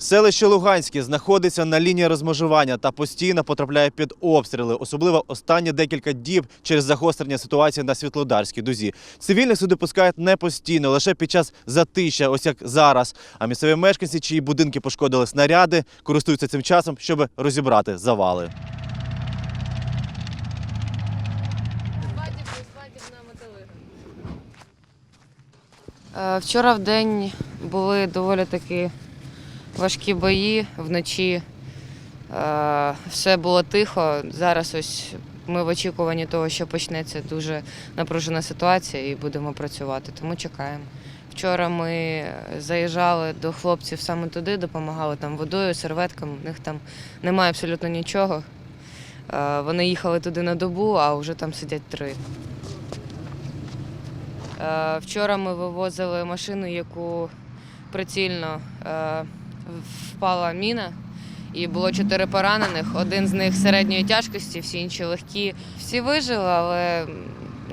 Селище Луганське знаходиться на лінії розмежування та постійно потрапляє під обстріли, особливо останні декілька діб через загострення ситуації на Світлодарській дузі. Цивільних сюди пускають не постійно, лише під час затища, ось як зараз. А місцеві мешканці, чиї будинки пошкодили снаряди, користуються цим часом, щоб розібрати завали. Е, Вчора в день були доволі таки важкі бої вночі. е, Все було тихо. Зараз ось ми в очікуванні того, що почнеться дуже напружена ситуація і будемо працювати, тому чекаємо. Вчора ми заїжджали до хлопців саме туди, допомагали там водою, серветками. У них там немає абсолютно нічого. Е, Вони їхали туди на добу, а вже там сидять три. Е, Вчора ми вивозили машину, яку прицільно впала міна. І було чотири поранених. Один з них середньої тяжкості, всі інші легкі. Всі вижили, але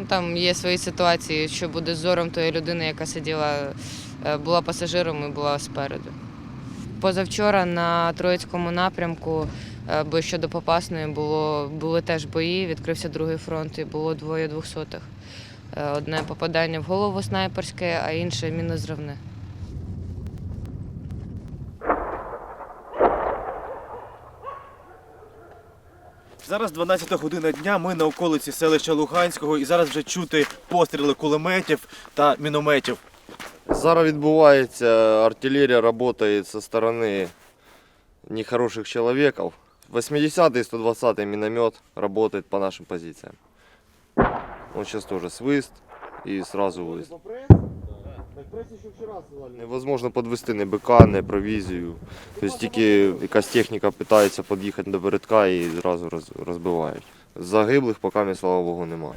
там є свої ситуації, що буде зором тої людини, яка сиділа, е, була пасажиром і була спереду. Позавчора на Троїцькому напрямку, е, бо щодо Попасної, було, були теж бої, відкрився другий фронт і було двоє двохсотих. Е, Одне попадання в голову снайперське, а інше мінозривне. Зараз 12 година дня. Ми на околиці селища Луганського і зараз вже чути постріли кулеметів та мінометів. Зараз відбувається, артилерія працює зі сторони нехороших чоловіків. 80-й, 120-й міномет працює по нашим позиціям. Вот сейчас тоже свист і сразу вист. Невозможно підвести ні БК, ні провізію. Тобто тільки якась техніка питається під'їхати до передка і зразу розбивають. Загиблих поки, слава Богу, немає.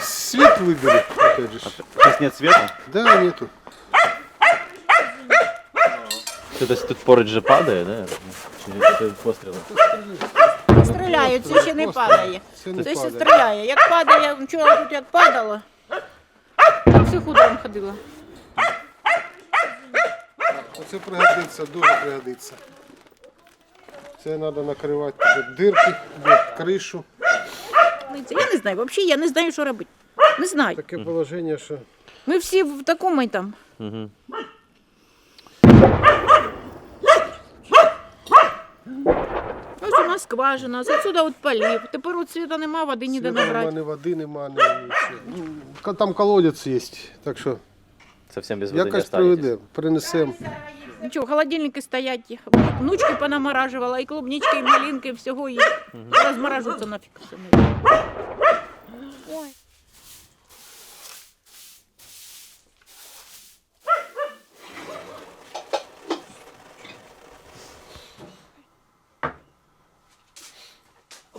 Свет выбили, опять же. Зараз нет світу. Да, нету. Це десь тут поруч же падає, да? Чи це постріли? Стріляють, це ще не падає. Це ще стріляє. Як падає, вчора тут як падало, все худром ходило. Оце пригодиться, дуже пригодиться. Це треба накривати тут дирки, кришу. Я не знаю, взагалі я не знаю, що робити. Не знаю. Таке положення, що Ми всі в такому й там. Угу. Ось у нас скважина, отсюда от полів. Тепер от світа нема, води ніде набрати. ні води нема, ні нічого. Ну, Там колодець є, так що Совсем без води не якось останетесь. проведемо, принесемо. Нічого, холодильники стоять, внучки понаморажувала, і клубнички, і малинки, всього і розморажуться нафіг. все.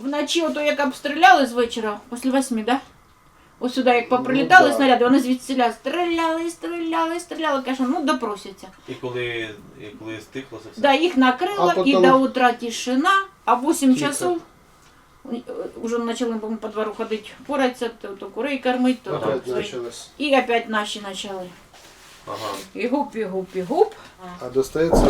Вночі, ото як обстріляли з вечора, після восьми, да? Ось сюди, як поприлітали да. снаряди, вони звідсіля стріляли, стріляли, стріляли. Кажу, ну допросяться. І коли, і коли стихло це все. Да, їх накрило, А і до утра тишина, а в 8 Тихо. часов е, уже почали по по двору ходити, пораться, то, то курей кормити, то, то Опять свої. почалось. І опять наші почали. Ага. І гуп, і гуп, і гуп. А достається.